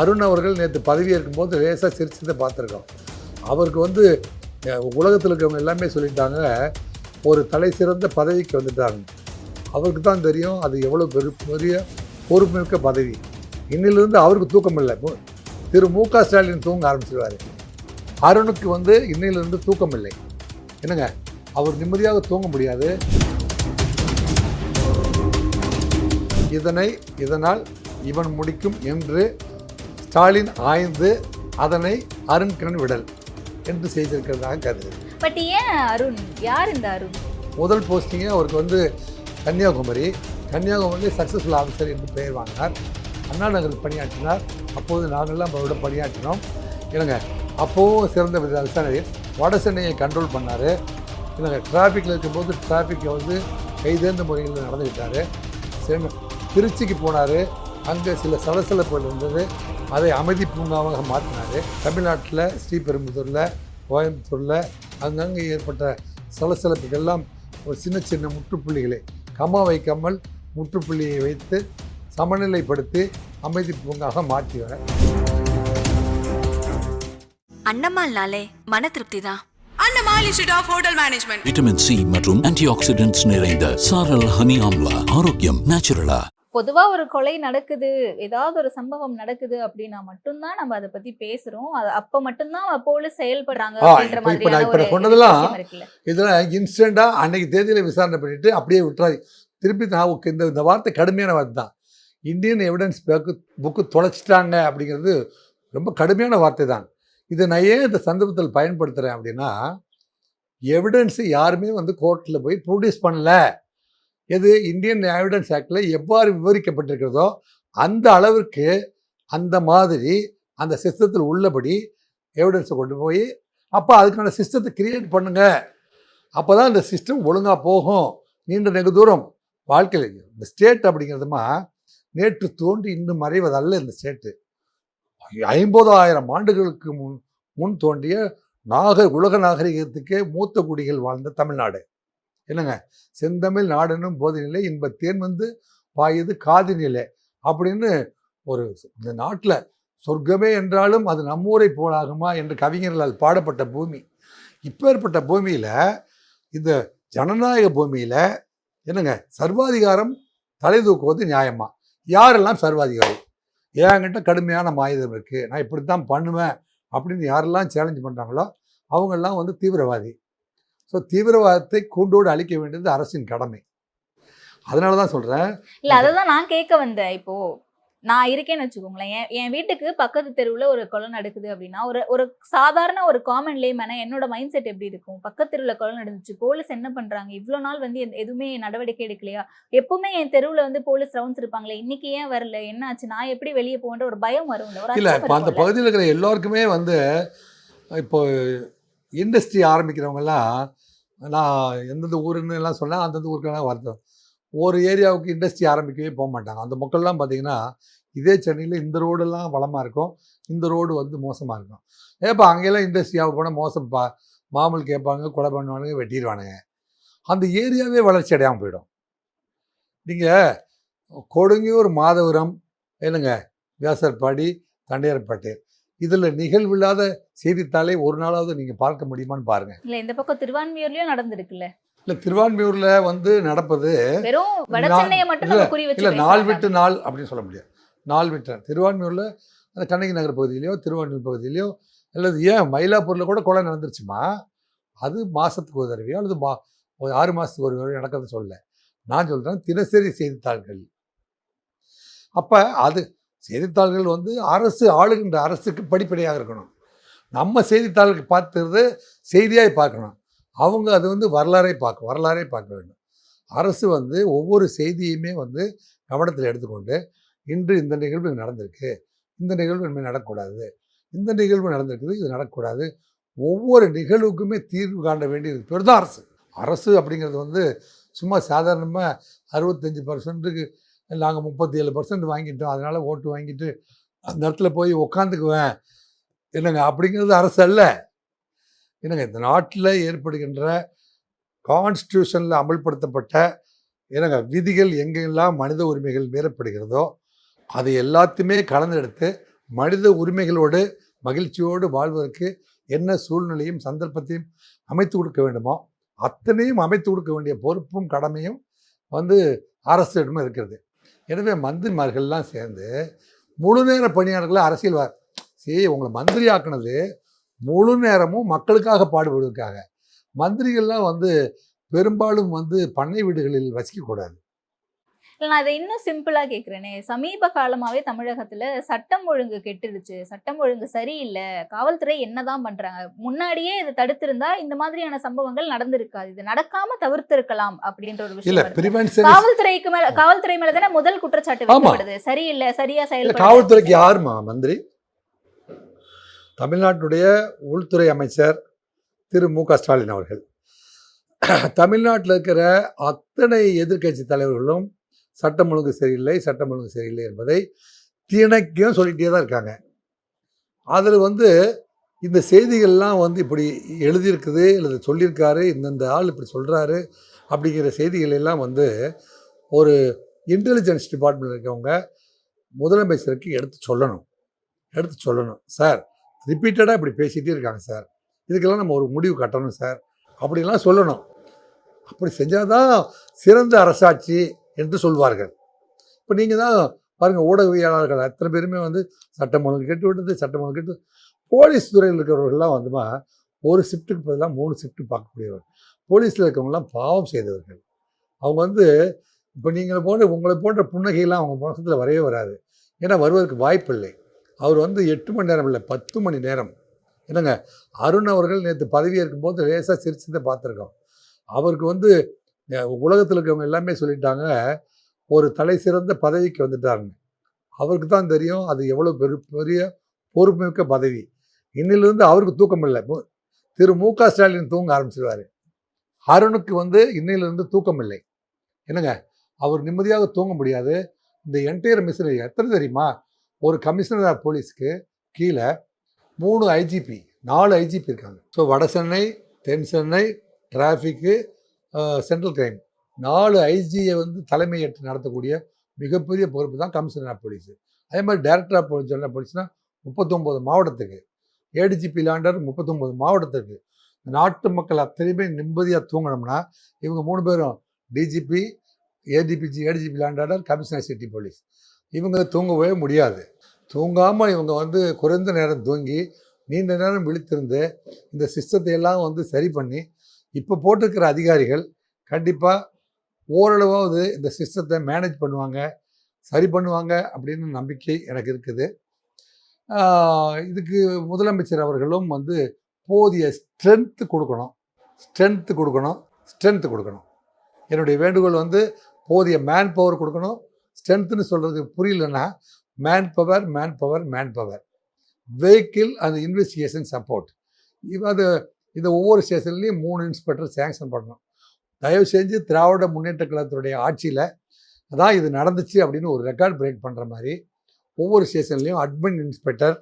அருண் அவர்கள் நேற்று பதவி இருக்கும்போது லேசாக சிரிச்சதை பார்த்துருக்கோம். அவருக்கு வந்து உலகத்தில் இருக்கிறவங்க எல்லாமே சொல்லிட்டாங்க ஒரு தலை சிறந்த பதவிக்கு வந்துட்டாங்க. அவருக்கு தான் தெரியும் அது எவ்வளோ பெரு பெரிய பொறுப்புமிக்க பதவி. இன்னிலிருந்து அவருக்கு தூக்கம் இல்லை. திரு மு க ஸ்டாலின் தூங்க ஆரம்பிச்சிருவார். அருணுக்கு வந்து இன்னிலிருந்து தூக்கம் இல்லை. என்னங்க அவர் நிம்மதியாக தூங்க முடியாது. இதனை இதனால் இவன் முடிக்கும் என்று ஸ்டாலின் ஆய்ந்து அதனை அருண் கிரண் விடல் என்று செய்திருக்கிறதாக கருது பட் ஏன் அருண்? யார் இந்த அருண்? முதல் போஸ்டிங்கே அவருக்கு வந்து கன்னியாகுமரி கன்னியாகுமரியில் சக்ஸஸ்ஃபுல் ஆஃபீஸர் என்று பெயர் வாங்கினார். அண்ணா நகரில் பணியாற்றினார். அப்போது நாங்கள்லாம் அவரோட பணியாற்றினோம். இல்லைங்க அப்போவும் சிறந்த வித விசாரணையில் வட சென்னையை கண்ட்ரோல் பண்ணார். இல்லைங்க டிராஃபிக்கில் இருக்கும்போது டிராஃபிக்கை வந்து கைதேர்ந்த முறையில் நடந்துக்கிட்டார். திருச்சிக்கு போனார். அங்கே சில சலசலப்புகள் இருந்தது. அதை அமைதி பூங்காவாக மாற்றினார். தமிழ்நாட்டில் ஸ்ரீபெரும்புதூரில் கோயம்புத்தூரில் அங்கங்கே ஏற்பட்ட சலசலப்புக்கெல்லாம் ஒரு சின்ன சின்ன முற்றுப்புள்ளிகளை. கம்மா வைக்காமல் முற்றுப்புள்ளியை வைத்து சமநிலைப்படுத்தி அமைதி பூங்காக மாற்றினார் அன்னம்மாள்னாலே மன திருப்தி தான் Annamal institute of hotel management vitamin C மற்றும் ஆன்டி ஆக்சிடென்ட்ஸ் நிறைந்த சாரல் ஹனி ஆம்லா. ஆரோக்கியம் நேச்சுரலா பொதுவா ஒரு கொலை நடக்குது ஏதாவது ஒரு சம்பவம் நடக்குது அப்படின்னா மட்டும்தான் நம்ம அதை பத்தி பேசுறோம். அப்ப மட்டும்தான் போலீஸ் செயல்படுறாங்க சொன்னதெல்லாம் விஷயம் இருக்குல்ல. இதில் இன்ஸ்டண்ட்டாக அன்னைக்கு தேதியில் விசாரணை பண்ணிட்டு அப்படியே விட்டுறாரு திருப்பி நான் இந்த இந்த வார்த்தை கடுமையான வார்த்தை தான். இந்தியன் எவிடன்ஸ் பேக்கு புக்கு தொலைச்சிட்டாங்க அப்படிங்கிறது ரொம்ப கடுமையான வார்த்தை தான். இதை நான் ஏன் இந்த சந்தர்ப்பத்தில் பயன்படுத்துகிறேன் அப்படின்னா எவிடன்ஸு யாருமே வந்து கோர்ட்டில் போய் ப்ரொடியூஸ் பண்ணல. எது? இந்தியன் எவிடன்ஸ் ஆக்டில் எவ்வாறு விவரிக்கப்பட்டிருக்கிறதோ அந்த அளவிற்கு அந்த மாதிரி அந்த சிஸ்டத்தில் உள்ளபடி எவிடன்ஸை கொண்டு போய் அப்போ அதுக்கான சிஸ்டத்தை கிரியேட் பண்ணுங்க. அப்போ தான் இந்த சிஸ்டம் ஒழுங்காக போகும். நீண்ட நெகு தூரம் வாழ்க்கையில் இந்த ஸ்டேட் அப்படிங்கிறதுமா நேற்று தோன்றி இன்னும் மறைவதல்ல இந்த ஸ்டேட்டு ஐம்பதாயிரம் ஆண்டுகளுக்கு முன் முன் தோன்றிய நாக உலக நாகரிகத்துக்கே மூத்த குடிகள் வாழ்ந்த தமிழ்நாடு. என்னங்க? செந்தமிழ் நாடெனும் போதினிலே இன்ப தேன் வந்து பாயுது காதினிலே அப்படின்னு ஒரு இந்த நாட்டில் சொர்க்கமே என்றாலும் அது நம்மூரை போலாகுமா என்று கவிஞர்களால் பாடப்பட்ட பூமி. இப்பேற்பட்ட பூமியில் இந்த ஜனநாயக பூமியில் என்னங்க? சர்வாதிகாரம் தலை தூக்குவது நியாயமா? யாரெல்லாம் சர்வாதிகாரி? என்கிட்ட கடுமையான மாயுதம் இருக்குது நான் இப்படி தான் பண்ணுவேன் அப்படின்னு யாரெல்லாம் சேலஞ்ச் பண்ணுறாங்களோ அவங்கெல்லாம் வந்து தீவிரவாதி. ஸோ தீவிரவாதத்தை கூண்டோடு அழிக்க வேண்டியது அரசின் கடமை. அதனால தான் சொல்கிறேன் இல்ல அததான் நான் கேட்க வந்தேன். இப்போ நான் இருக்கேன்னு வச்சுக்கோங்களேன். என் என் வீட்டுக்கு பக்கத்து தெருவுல ஒரு கொலை நடக்குது அப்படின்னா ஒரு ஒரு சாதாரண ஒரு காமன் லேமேனா என்னோட மைண்ட் செட் எப்படி இருக்கும்? பக்கத்து தெருவுல கொலை நடந்துச்சு போலீஸ் என்ன பண்றாங்க? இவ்வளோ நாள் வந்து எதுவுமே நடவடிக்கை எடுக்கலையா? எப்பவுமே என் தெருவுல வந்து போலீஸ் ரவுண்ட்ஸ் இருப்பாங்களே இன்னைக்கு ஏன் வரல? என்ன ஆச்சு? நான் எப்படி வெளியே போகன்ற ஒரு பயம் வரும்ல. ஒரு இல்லை அந்த. பகுதியில் இருக்கிற எல்லாருக்குமே வந்து இப்போ இண்டஸ்ட்ரி ஆரம்பிக்கிறவங்கெல்லாம் நான் எந்தெந்த ஊருன்னு எல்லாம் சொன்னால் அந்தந்த ஊருக்கெல்லாம் வருத்தம் ஒரு ஏரியாவுக்கு இண்டஸ்ட்ரி ஆரம்பிக்கவே போக மாட்டாங்க. அந்த மக்கள்லாம் பார்த்திங்கன்னா இதே சென்னையில் இந்த ரோடெல்லாம் வளமாக இருக்கும். இந்த ரோடு வந்து மோசமாக இருக்கும். ஏப்பா அங்கெல்லாம் இண்டஸ்ட்ரியாக போனால் மோசம். பா மாமூல் கேட்பாங்க கொலை பண்ணுவானுங்க வெட்டிடுவானுங்க. அந்த ஏரியாவே வளர்ச்சி அடையாமல் போயிடும். நீங்கள் கொடுங்கியூர் மாதவரம் என்னங்க வியாசர்பாடி தண்டையார்பேட்டை இதில் நிகழ்வில்லாத செய்தித்தாளை ஒரு நாளாவது நீங்கள் பார்க்க முடியுமான்னு பாருங்கள் இல்ல இந்த பக்கம் திருவான்மியூர்லயும் நடந்திருக்குல்ல. இல்லை திருவான்மியூரில் வந்து நடப்பது இல்ல, நாள். விட்டு நாள் அப்படின்னு சொல்ல முடியாது. நாள் விட்டு. திருவான்மியூரில் அந்த கண்ணகி நகர் பகுதியிலையோ திருவான்மியூர் பகுதியிலையோ அல்லது ஏன் மயிலாப்பூரில் கூட கொலை நடந்துருச்சுமா? அது மாதத்துக்கு ஒரு தடவையோ அல்லது மா ஒரு ஆறு மாதத்துக்கு ஒரு தடவை நடக்கிறது சொல்ல. நான் சொல்கிறேன் தினசரி செய்தித்தாள்கள். அப்போ அது செய்தித்தாள்கள் வந்து அரசு ஆளுகின்ற அரசுக்கு படிப்படியாக இருக்கணும். நம்ம செய்தித்தாளுக்கு பார்த்துறது செய்தியாக பார்க்கணும். அவங்க அது வந்து வரலாறை பார்க்க வரலாறே பார்க்க வேண்டும். அரசு வந்து ஒவ்வொரு செய்தியுமே வந்து கவனத்தில் எடுத்துக்கொண்டு இன்று இந்த நிகழ்வு நடந்திருக்கு இந்த நிகழ்வு இனிமேல் நடக்கக்கூடாது இந்த நிகழ்வு நடந்திருக்குது இது நடக்கக்கூடாது. ஒவ்வொரு நிகழ்வுக்குமே தீர்வு காண வேண்டியது பேர் தான் அரசு. அரசு அப்படிங்கிறது வந்து சும்மா சாதாரணமாக அறுபத்தஞ்சி பர்சன்ட்டுக்கு நாங்கள் முப்பத்தி ஏழு பர்சன்ட் வாங்கிட்டோம். அதனால் ஓட்டு வாங்கிட்டு அந்த இடத்துல போய் உக்காந்துக்குவேன். என்னங்க அப்படிங்கிறது அரசு அல்ல. என்னங்க இந்த நாட்டில் ஏற்படுகின்ற கான்ஸ்டியூஷனில் அமல்படுத்தப்பட்ட என்னங்க விதிகள் எங்கெல்லாம் மனித உரிமைகள் மீறப்படுகிறதோ அது எல்லாத்தையுமே கலந்தெடுத்து மனித உரிமைகளோடு மகிழ்ச்சியோடு வாழ்வதற்கு என்ன சூழ்நிலையும் சந்தர்ப்பத்தையும் அமைத்து கொடுக்க வேண்டுமோ அத்தனையும் அமைத்து கொடுக்க வேண்டிய பொறுப்பும் கடமையும் வந்து அரசிடமும் இருக்கிறது. எனவே மந்திரிமார்கள்லாம் சேர்ந்து முழு நேர பணியாளர்களை அரசியல்வார் சரி உங்களை மந்திரி ஆக்குனது முழு நேரமும் மக்களுக்காக பாடுபடுவதற்காக. மந்திரிகள்லாம் வந்து பெரும்பாலும் வந்து பண்ணை வீடுகளில் வசிக்கக்கூடாது. நான் இதை இன்னும் சிம்பிளா கேக்குறேனே. சமீப காலமாவே தமிழகத்துல சட்டம் ஒழுங்கு கெட்டுடுச்சு. சட்டம் ஒழுங்கு சரியில்லை. காவல்துறை என்னதான் பண்றாங்க? முன்னாடியே இதை தடுத்திருந்தா இந்த மாதிரியான சம்பவங்கள் நடந்திருக்காது. இது நடக்காம தவிர்த்திருக்கலாம் அப்படின்ற ஒரு விஷயம் காவல்துறைக்கு மேல காவல்துறை மேல தானே முதல் குற்றச்சாட்டு. வைக்கப்படுது. சரியில்லை சரியா செயல்பட காவல்துறைக்கு யாருமா மந்திரி? தமிழ்நாட்டுடைய உள்துறை அமைச்சர் திரு மு க ஸ்டாலின் அவர்கள். தமிழ்நாட்டில் இருக்கிற அத்தனை எதிர்க்கட்சி தலைவர்களும் சட்டம் ஒழுங்கு சரியில்லை சட்டம் ஒழுங்கு சரியில்லை என்பதை திணைக்கும் சொல்லிகிட்டே தான் இருக்காங்க. அதில் வந்து இந்த செய்திகள்லாம் வந்து இப்படி எழுதியிருக்குது இல்லை சொல்லியிருக்காரு இந்தந்த ஆள் இப்படி சொல்கிறாரு அப்படிங்கிற செய்திகள் எல்லாம் வந்து ஒரு இன்டெலிஜென்ஸ் டிபார்ட்மெண்ட் இருக்கவங்க முதலமைச்சருக்கு எடுத்து சொல்லணும். எடுத்து சொல்லணும். சார் ரிப்பீட்டடாக இப்படி பேசிகிட்டே இருக்காங்க சார். இதுக்கெல்லாம் நம்ம ஒரு முடிவு கட்டணும் சார். அப்படிலாம் சொல்லணும். அப்படி செஞ்சால் தான் சிறந்த அரசாட்சி என்று சொல்வார்கள். இப்போ நீங்கள் தான் பாருங்கள் ஊடகவியலாளர்கள் அத்தனை பேருமே வந்து சட்டம் ஒழுங்கு கெட்டு விட்டது சட்டம் ஒழுங்கு கெட்டு போலீஸ் துறையில் இருக்கிறவர்கள்லாம் வந்துமா ஒரு ஷிஃப்ட்டுக்கு பதிலாக மூணு ஷிஃப்ட்டு பார்க்கக்கூடியவர்கள். போலீஸில் இருக்கிறவங்களாம் பாவம் செய்தவர்கள். அவங்க வந்து இப்போ நீங்கள் போன்ற உங்களை போன்ற புன்னகையெல்லாம் அவங்க மனசத்தில் வரவே வராது. ஏன்னா வருவதற்கு வாய்ப்பில்லை. அவர் வந்து எட்டு மணி நேரம் இல்லை பத்து மணி நேரம். என்னங்க அருண் அவர்கள் நேற்று பதவியேற்கும் போது லேசாக சிரிச்சதை பார்த்துருக்கோம். அவருக்கு வந்து உலகத்தில் இருக்கிறவங்க எல்லாமே சொல்லிட்டாங்க ஒரு தலை சிறந்த பதவிக்கு வந்துட்டாருங்க அவருக்கு தான் தெரியும் அது எவ்வளோ பெரு பெரிய பொறுப்புமிக்க பதவி. இன்னிலிருந்து அவருக்கு தூக்கம் இல்லை. திரு மு க ஸ்டாலின் தூங்க ஆரம்பிச்சிருவார். அருணுக்கு வந்து இன்னிலிருந்து தூக்கம் இல்லை. என்னங்க? அவர் நிம்மதியாக தூங்க முடியாது. இந்த என்டையர் மிஷினரி எத்தனை தெரியுமா? ஒரு கமிஷனர் ஆஃப் போலீஸ்க்கு கீழே மூணு ஐஜிபி நாலு ஐஜிபி இருக்காங்க. ஸோ வட சென்னை தென் சென்னை டிராஃபிக்கு சென்ட்ரல் கிரைம் நாலு ஐஜியை வந்து தலைமையேற்று நடத்தக்கூடிய மிகப்பெரிய பொறுப்பு தான் கமிஷனர் ஆஃப் போலீஸ் அதே மாதிரி டைரக்டர் ஆஃப் போலீஸ் ஜெனரல் போலீஸ்னால் முப்பத்தொம்போது மாவட்டத்துக்கு. ஏடிஜிபி லாண்டர் முப்பத்தொம்போது மாவட்டத்துக்கு. நாட்டு மக்கள் அத்தனையுமே நிம்மதியாக தூங்கணும்னா இவங்க மூணு பேரும் டிஜிபி ஏடிபிஜி ஏடிஜிபி லாண்டர் கமிஷனர் சிட்டி போலீஸ் இவங்க தூங்கவே முடியாது. தூங்காமல் இவங்க வந்து குறைந்த நேரம் தூங்கி நீண்ட நேரம் விழித்திருந்து இந்த சிஸ்டத்தை எல்லாம் வந்து சரி பண்ணி இப்போ போட்டிருக்கிற அதிகாரிகள் கண்டிப்பாக ஓரளவாவது இந்த சிஸ்டத்தை மேனேஜ் பண்ணுவாங்க சரி பண்ணுவாங்க அப்படின்னு நம்பிக்கை எனக்கு இருக்குது. இதுக்கு முதலமைச்சர் அவர்களும் வந்து போதிய ஸ்ட்ரென்த்து கொடுக்கணும். ஸ்ட்ரென்த்து கொடுக்கணும். ஸ்ட்ரென்த்து கொடுக்கணும். என்னுடைய வேண்டுகோள் வந்து போதிய மேன் பவர் கொடுக்கணும் ஸ்ட்ரென்த்துன்னு சொல்கிறது புரியலன்னா man power man power man power vehicle அந்த இன்வெஸ்டிகேஷன் சப்போர்ட் இது அது இந்த ஒவ்வொரு ஸ்டேஷன்லேயும் மூணு இன்ஸ்பெக்டர் சேங்ஷன் பண்ணணும். தயவு செஞ்சு திராவிட முன்னேற்ற கழகத்துடைய ஆட்சியில் அதான் இது நடந்துச்சு அப்படின்னு ஒரு ரெக்கார்ட் பிரேக் பண்ணுற மாதிரி ஒவ்வொரு ஸ்டேஷன்லேயும் அட்மின் இன்ஸ்பெக்டர்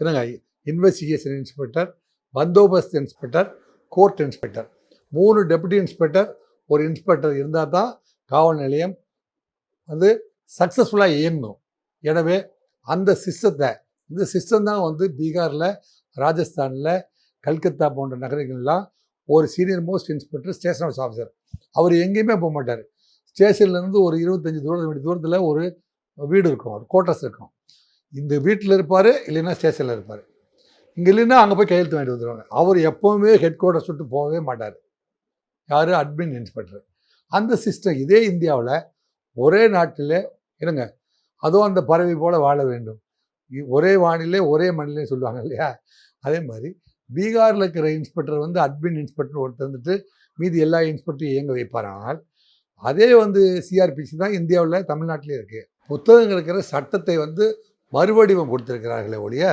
என்னங்க இன்வெஸ்டிகேஷன் இன்ஸ்பெக்டர் பந்தோபஸ்த் இன்ஸ்பெக்டர் கோர்ட் இன்ஸ்பெக்டர் மூணு டெபுட்டி இன்ஸ்பெக்டர் ஒரு இன்ஸ்பெக்டர் இருந்தால் தான் காவல் நிலையம் வந்து சக்ஸஸ்ஃபுல்லாக இயங்கும் எனவே அந்த சிஸ்டத்தை இந்த சிஸ்டம் தான் வந்து பீகாரில் ராஜஸ்தானில் கல்கத்தா போன்ற நகரங்கள்லாம் ஒரு senior most inspector station house officer அவர் எங்கேயுமே போக மாட்டார். ஸ்டேஷன்லேருந்து ஒரு இருபத்தஞ்சி தூரம் தூரத்தில் ஒரு வீடு இருக்கும் ஒரு குவார்ட்டர்ஸ் இருக்கும். இந்த வீட்டில் இருப்பார் இல்லைன்னா ஸ்டேஷனில் இருப்பார். இங்கே இல்லைன்னா அங்கே போய் கையெழுத்து வாங்கிட்டு வந்துடுவாங்க அவர் எப்போவுமே ஹெட் குவார்ட்டர்ஸ் விட்டு போகவே மாட்டார். யார்? அட்மின் இன்ஸ்பெக்டர் அந்த சிஸ்டம் இதே இந்தியாவில் ஒரே நாட்டில் இருங்க அதுவும் அந்த பறவை போல் வாழ வேண்டும். ஒரே வானிலே ஒரே மண்ணிலே சொல்லுவாங்க இல்லையா? அதே மாதிரி பீகாரில் இருக்கிற இன்ஸ்பெக்டர் வந்து அட்மின் இன்ஸ்பெக்டர் ஒருத்தர் வந்துட்டு மீதி எல்லா இன்ஸ்பெக்டரும் இயங்க வைப்பார். ஆனால் அதே வந்து சிஆர்பிசி தான் இந்தியாவில் தமிழ்நாட்டிலே இருக்குது புத்தகங்கள் இருக்கிற சட்டத்தை வந்து மறுவடிவம் கொடுத்துருக்கிறார்களே ஒழிய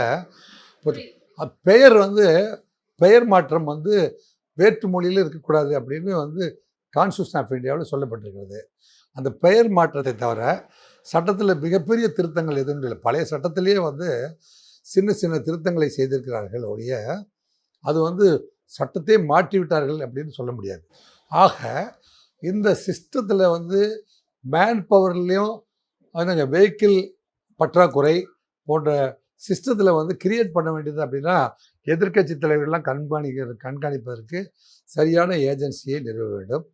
பெயர் வந்து பெயர் மாற்றம் வந்து வேற்று மொழியில் இருக்கக்கூடாது அப்படின்னு வந்து கான்ஸ்டியூஷன் ஆஃப் இந்தியாவில் சொல்லப்பட்டிருக்கிறது. அந்த பெயர் மாற்றத்தை தவிர சட்டத்தில் மிகப்பெரிய திருத்தங்கள் எதுவும் இல்லை. பழைய சட்டத்திலேயே வந்து சின்ன சின்ன திருத்தங்களை செய்திருக்கிறார்கள் ஒழிய அது வந்து சட்டத்தை மாற்றி விட்டார்கள் அப்படின்னு சொல்ல முடியாது. ஆக இந்த சிஸ்டத்தில் வந்து மேன் பவர்லேயும் என்னங்க வெஹிக்கிள் பற்றாக்குறை போன்ற சிஸ்டத்தில் வந்து கிரியேட் பண்ண வேண்டியது அப்படின்னா எதிர்க்கட்சி தலைவர்கள்லாம் கண்காணிக்கிற கண்காணிப்பதற்கு சரியான ஏஜென்சியை நிறுவ வேண்டும்.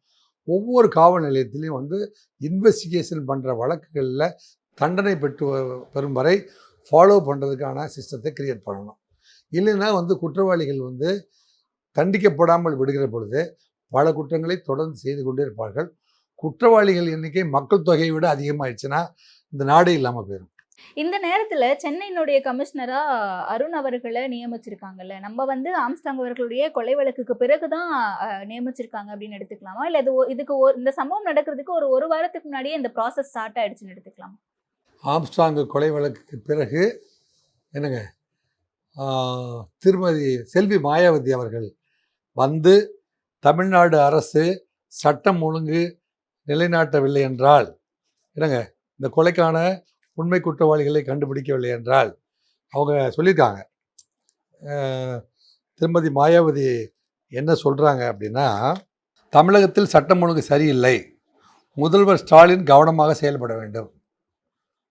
ஒவ்வொரு காவல் நிலையத்திலையும் வந்து இன்வெஸ்டிகேஷன் பண்ணுற வழக்குகளில் தண்டனை பெற்று பெறும் வரை ஃபாலோ பண்ணுறதுக்கான சிஸ்டத்தை கிரியேட் பண்ணணும். இல்லைன்னா வந்து குற்றவாளிகள் வந்து தண்டிக்கப்படாமல் விடுகிற பொழுது பல குற்றங்களை தொடர்ந்து செய்து கொண்டே இருப்பார்கள். குற்றவாளிகள் எண்ணிக்கை மக்கள் தொகையை விட அதிகமாயிடுச்சுன்னா இந்த நாடே இல்லாமல் போயிடும் இந்த நேரத்துல சென்னையினுடைய கமிஷனரா அருண் அவர்களை நியமிச்சிருக்காங்கல்ல நம்ம வந்து ஆம்ஸ்டாங் அவர்களுடைய கொலை வழக்குக்கு பிறகுதான் அஹ், நியமிச்சிருக்காங்க அப்படின்னு எடுத்துக்கலாமா? இல்ல இது இதுக்கு ஒரு- இந்த சம்பவம் நடக்கிறதுக்கு ஒரு ஒரு வாரத்துக்கு முன்னாடியே இந்த ப்ராசஸ் ஸ்டார்ட் ஆயிடுச்சுன்னு எடுத்துக்கலாமா? ஆம்ஸ்டாங் கொலை வழக்குக்கு பிறகு என்னங்க? திருமதி செல்வி மாயாவதி அவர்கள் வந்து தமிழ்நாடு அரசு சட்டம் ஒழுங்கு நிலைநாட்டவில்லை என்றால் என்னங்க இந்த கொலைக்கான உண்மை குற்றவாளிகளை கண்டுபிடிக்கவில்லை என்றால் அவங்க சொல்லியிருக்காங்க. திருமதி மாயாவதி என்ன சொல்கிறாங்க அப்படின்னா தமிழகத்தில் சட்டம் ஒழுங்கு சரியில்லை முதல்வர் ஸ்டாலின் கவனமாக செயல்பட வேண்டும்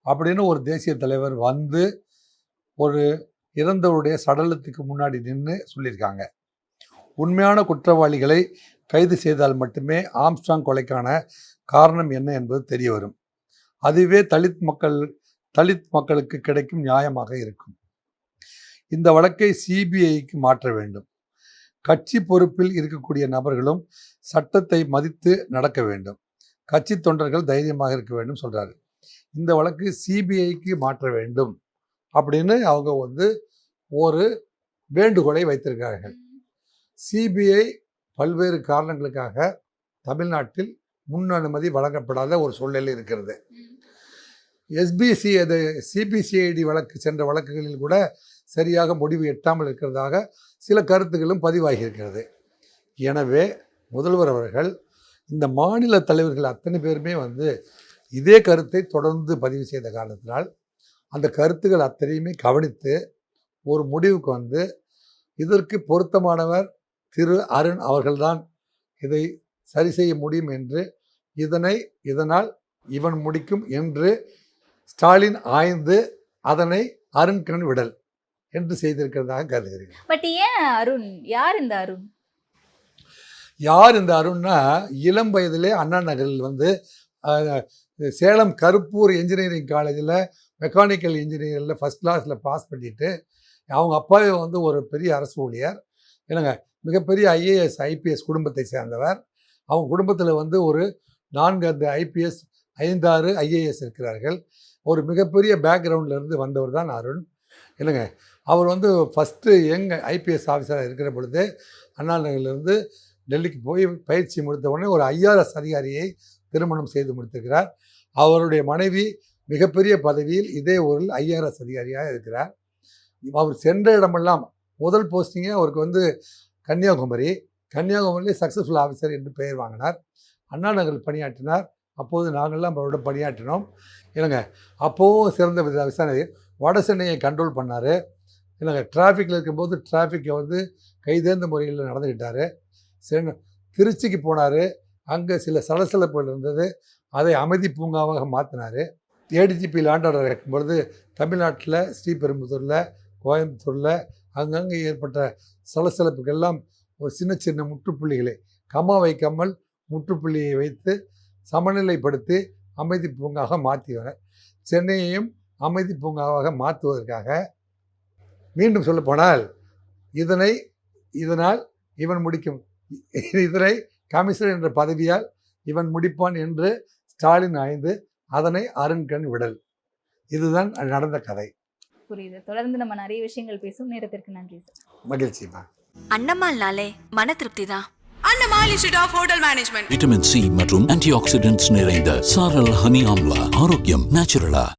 அப்படின்னு ஒரு தேசிய தலைவர் வந்து ஒரு இறந்தவருடைய சடலத்துக்கு முன்னாடி நின்று சொல்லியிருக்காங்க. உண்மையான குற்றவாளிகளை கைது செய்தால் மட்டுமே ஆம்ஸ்டாங் கொலைக்கான காரணம் என்ன என்பது தெரிய வரும் அதுவே தலித் மக்கள் தலித் மக்களுக்கு கிடைக்கும் நியாயமாக இருக்கும். இந்த வழக்கை சிபிஐக்கு மாற்ற வேண்டும். கட்சி பொறுப்பில் இருக்கக்கூடிய நபர்களும் சட்டத்தை மதித்து நடக்க வேண்டும். கட்சி தொண்டர்கள் தைரியமாக இருக்க வேண்டும் சொல்கிறாரு இந்த வழக்கு சிபிஐக்கு மாற்ற வேண்டும் அப்படின்னு அவங்க வந்து ஒரு வேண்டுகோளை வைத்திருக்கிறார்கள். சிபிஐ பல்வேறு காரணங்களுக்காக தமிழ்நாட்டில் முன் அனுமதி வழங்கப்படாத ஒரு சூழ்நிலை இருக்கிறது. எஸ்பிசி அது சிபிசிஐடி வழக்கு சென்ற வழக்குகளில் கூட சரியாக முடிவு எட்டாமல் இருக்கிறதாக சில கருத்துக்களும் பதிவாகி இருக்கிறது எனவே முதல்வர் அவர்கள் இந்த மாநில தலைவர்கள் அத்தனை பேருமே வந்து இதே கருத்தை தொடர்ந்து பதிவு செய்த காரணத்தினால் அந்த கருத்துக்கள் அத்தனையுமே கவனித்து ஒரு முடிவுக்கு வந்து இதற்கு பொருத்தமானவர் திரு அருண் அவர்கள்தான். இதை சரி செய்ய முடியும் என்று இதனை இதனால் இவன் முடிக்கும் என்று ஸ்டாலின் ஆய்ந்து அதனை அருண் கண் விடல் என்று செய்திருக்கிறதாக கருதுகிறேன். பட் ஏன் அருண்? யார் இந்த அருண்? யார் இந்த அருண்னா இளம் வயதிலே அண்ணா நகரில் வந்து சேலம் கருப்பூர் இன்ஜினியரிங் காலேஜில் மெக்கானிக்கல் இன்ஜினியரிங்கில் ஃபஸ்ட் கிளாஸில் பாஸ் பண்ணிட்டு அவங்க அப்பாவே வந்து ஒரு பெரிய அரசு ஊழியர். இல்லைங்க மிகப்பெரிய ஐஏஎஸ் ஐபிஎஸ் குடும்பத்தை சேர்ந்தவர். அவங்க குடும்பத்தில் வந்து ஒரு நான்கு அந்த ஐபிஎஸ் ஐந்தாறு ஐஏஎஸ் இருக்கிறார்கள். ஒரு மிகப்பெரிய பேக்ரவுண்ட்லேருந்து வந்தவர் தான் அருண். இல்லைங்க அவர் வந்து ஃபஸ்ட்டு யங் ஐபிஎஸ் ஆஃபீஸராக இருக்கிற பொழுது அண்ணா நகர்லேருந்து டெல்லிக்கு போய் பயிற்சி முடித்த உடனே ஒரு ஐஆர்எஸ் அதிகாரியை திருமணம் செய்து முடித்திருக்கிறார். அவருடைய மனைவி மிகப்பெரிய பதவியில் இதே ஊரில் ஐஆர்எஸ் அதிகாரியாக இருக்கிறார். அவர் சென்ற இடமெல்லாம் முதல் போஸ்டிங்கே அவருக்கு வந்து கன்னியாகுமரி. கன்னியாகுமரியிலே சக்ஸஸ்ஃபுல் ஆஃபீஸர் என்று பெயர் வாங்கினார். அண்ணா நகரில் பணியாற்றினார். அப்போது நாங்கள்லாம் அவரோட பணியாற்றினோம். இல்லைங்க அப்போவும் சிறந்த விசாரணை. வட சென்னையை கண்ட்ரோல் பண்ணார். இல்லைங்க டிராஃபிக்கில் இருக்கும்போது டிராஃபிக்கை வந்து கைதேர்ந்த முறையில் நடந்துக்கிட்டார். சரி திருச்சிக்கு போனார். அங்கே சில சலசலப்புகள் இருந்தது. அதை அமைதி பூங்காவாக மாற்றினார் ஏடிஜிபி லாண்டாடர் இருக்கும்பொழுது தமிழ்நாட்டில் ஸ்ரீபெரும்புதூரில் கோயம்புத்தூரில் அங்கங்கே ஏற்பட்ட சலசலப்புக்கெல்லாம் ஒரு சின்ன சின்ன முற்றுப்புள்ளிகளை. கம்மா வைக்காமல் முற்றுப்புள்ளியை வைத்து சமநிலைப்படுத்தி அமைதி பூங்காக மாற்றியவர் சென்னையையும் அமைதி பூங்காவாக மாற்றுவதற்காக மீண்டும் சொல்லப்போனால் இதனை இதனால் இவன் முடிக்கும். இதனை கமிஷனர் என்ற பதவியால் இவன் முடிப்பான் என்று ஸ்டாலின் ஆய்ந்து அதனை அருண்கண் விடல். இதுதான் நடந்த கதை. புரியுது. தொடர்ந்து நம்ம நிறைய விஷயங்கள் பேசும் நேரத்திற்கு நன்றி சார் மகிழ்ச்சிமா அன்னம்மாள்னாலே மன திருப்தி தான் institute of hotel management vitamin C மற்றும் ஆன்டி ஆக்சிடென்ட்ஸ் நிறைந்த சாரல் ஹனி ஆம்லா. ஆரோக்கியம் நேச்சுரலா